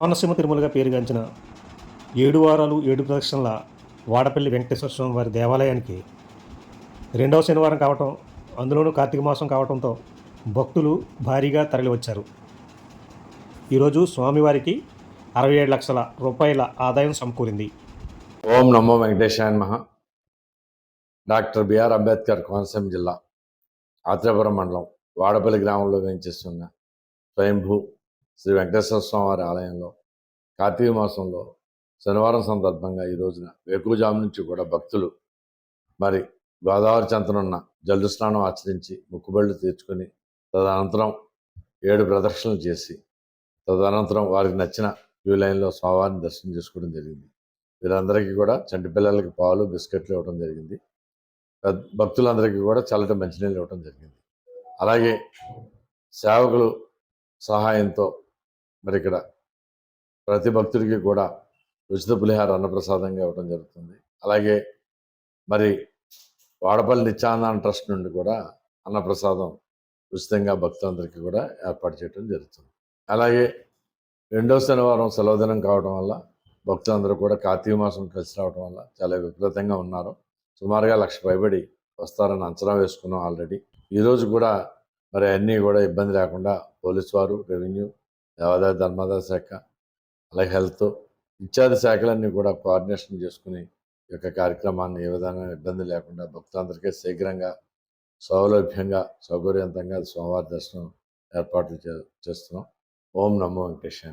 కోనసీమ తిరుమలగా పేరుగాంచిన ఏడు వారాలు ఏడు ప్రదక్షిణల వాడపల్లి వెంకటేశ్వర స్వామి వారి దేవాలయానికి రెండవ శనివారం కావటం అందులోనూ కార్తీక మాసం కావటంతో భక్తులు భారీగా తరలివచ్చారు. ఈరోజు స్వామివారికి అరవై ఏడు లక్షల రూపాయల ఆదాయం సమకూరింది. ఓం నమో వెంకటేశాయ మహా డాక్టర్ బిఆర్ అంబేద్కర్ కోనసీమ జిల్లా ఆత్రేపురం మండలం వాడపల్లి గ్రామంలో వేయించేస్తున్న స్వయంభూ శ్రీ వెంకటేశ్వర స్వామి వారి ఆలయంలో కార్తీక మాసంలో శనివారం సందర్భంగా ఈ రోజున వేకుజాము నుంచి కూడా భక్తులు మరి గోదావరి చెంతనున్న జల్లు స్నానం ఆచరించి ముక్కుబళ్ళు తీర్చుకొని తదనంతరం ఏడు ప్రదక్షిణలు చేసి తదనంతరం వారికి నచ్చిన క్యూ లైన్లో స్వామివారిని దర్శనం చేసుకోవడం జరిగింది. వీరందరికీ కూడా చంటి పిల్లలకి పాలు బిస్కెట్లు ఇవ్వడం జరిగింది. భక్తులందరికీ కూడా చల్లటి మంచినీళ్ళు ఇవ్వడం జరిగింది. అలాగే సేవకులు సహాయంతో మరి ఇక్కడ ప్రతి భక్తుడికి కూడా ఉచిత పులిహార అన్నప్రసాదంగా ఇవ్వడం జరుగుతుంది. అలాగే మరి వాడపల్లి నిత్యానంద ట్రస్ట్ నుండి కూడా అన్నప్రసాదం ఉచితంగా భక్తులందరికీ కూడా ఏర్పాటు చేయడం జరుగుతుంది. అలాగే రెండో శనివారం సెలవు దినం కావడం వల్ల భక్తులందరూ కూడా కార్తీక మాసం కలిసి రావడం వల్ల చాలా విపరీతంగా ఉన్నారు. సుమారుగా లక్ష పైబడి వస్తారని అంచనా వేసుకున్నాం ఆల్రెడీ. ఈరోజు కూడా మరి అన్నీ కూడా ఇబ్బంది లేకుండా పోలీసు వారు రెవెన్యూ దేవాదాయ ధర్మాదాయ శాఖ అలాగే హెల్త్ ఇత్యాది శాఖలన్నీ కూడా కోఆర్డినేషన్ చేసుకుని ఈ యొక్క కార్యక్రమాన్ని ఏ విధంగా ఇబ్బంది లేకుండా భక్తులందరికీ శీఘ్రంగా సౌలభ్యంగా సౌకర్యవంతంగా సోమవారి దర్శనం ఏర్పాట్లు చే- చేస్తున్నాం. ఓం నమో వెంకటేశ్వర